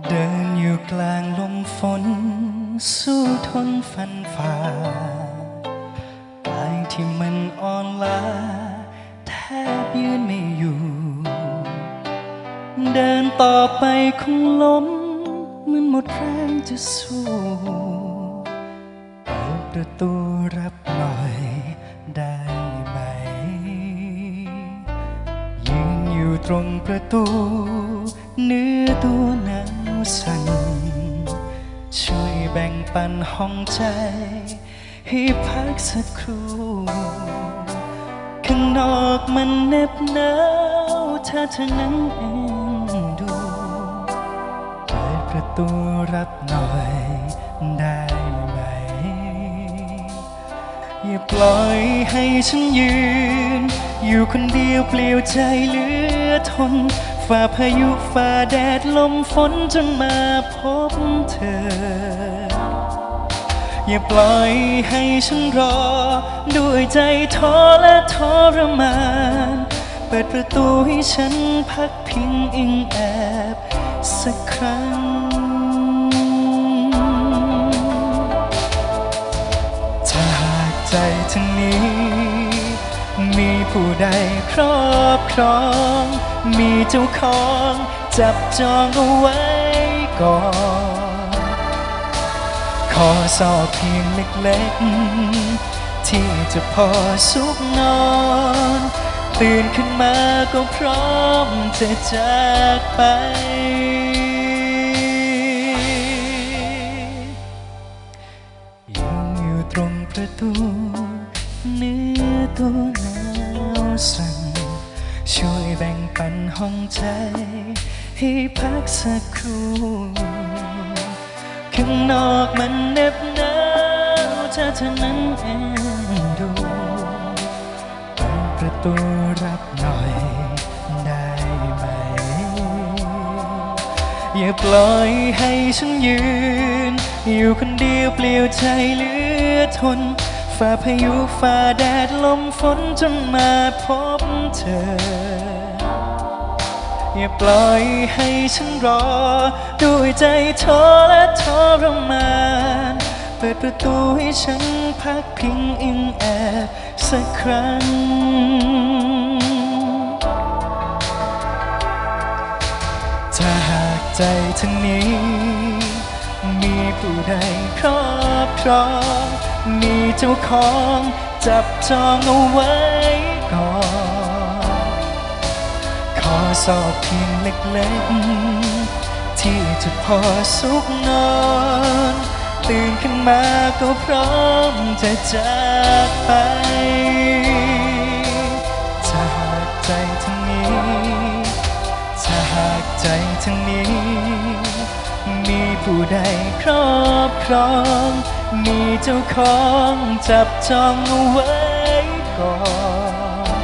เดินอยู่กลางลมฝน สู้ทนฟันฝ่ากายที่มันอ่อนล้าแทบยืนไม่อยู่ เดินต่อไปคงล้มเหมันหมดแรงจะสู้เปิดประตูรับหน่อยได้ไหม ยืนอยู่ตรงประตูเนื้อตัวหน สั่น ช่วยแบ่งปันห้องใจ ให้พักสักครู่ข้างนอกมันเหน็บหนาวถ้าเธอนั้นเองดูเปิดประตูรับหน่อยได้ไหม อย่าปล่อยให้ฉันยืน อยู่คนเดียวเปลี่ยวใจเหลือทน ฝ่าพายุฝ่าแดดลมฝนจนมาพบเธอ อย่าปล่อยให้ฉันรอ ด้วยใจท้อและทรมาน เปิดประตูให้ฉันพักพิงอิงแอบสักครั้ง ถ้าหากใจทั้งนี้ มีผู้ใดครอบครอง มีเจ้าของ จับจองเอาไว้ก่อน ขอสอบเพียงเล็กๆ ที่จะพอสุขนอน ตื่นขึ้นมาก็พร้อมจะจากไปยืนอยู่ตรงประตู เนื้อตัวหนาวสั่นช่วยแบ่งปันห้องใจ ให้พักสักครู่ข้างนอกมันเน็บหนาวถ้าเธอนั้นเอ็นดูเปิดประตูรับหน่อยได้ไหม อย่าปล่อยให้ฉันยืน อยู่คนเดียวเปลี่ยวใจเหลือทน ฝ่าพายุฝ่าแดดลมฝนจนมาพบเธอ อย่าปล่อยให้ฉันรอ ด้วยใจท้อและทรมานเปิดประตูให้ฉันพักพิงอิงแอบสักครั้ง ถ้าหากใจทั้งนี้ มีผู้ใดครอบครอง มีเจ้าของจับจองเอาไว้ก่อน ขอสอบเพียงเล็กๆ ที่จะพอสุขนอน ตื่นขึ้นมาก็พร้อมจะจากไปถ้าหากใจทั้งนี้ถ้าหากใจทั้งนี้ มีผู้ใดครอบครอง มีเจ้าของจับจองเอาไว้ก่อน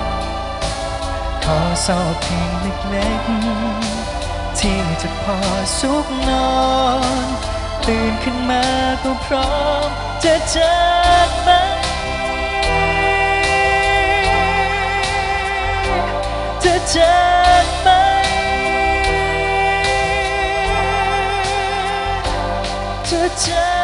ขอสอบเพียงเล็กๆ ที่จะพอสุขนอน ตื่นขึ้นมาก็พร้อมจะจากไปจะจากไปจะจาก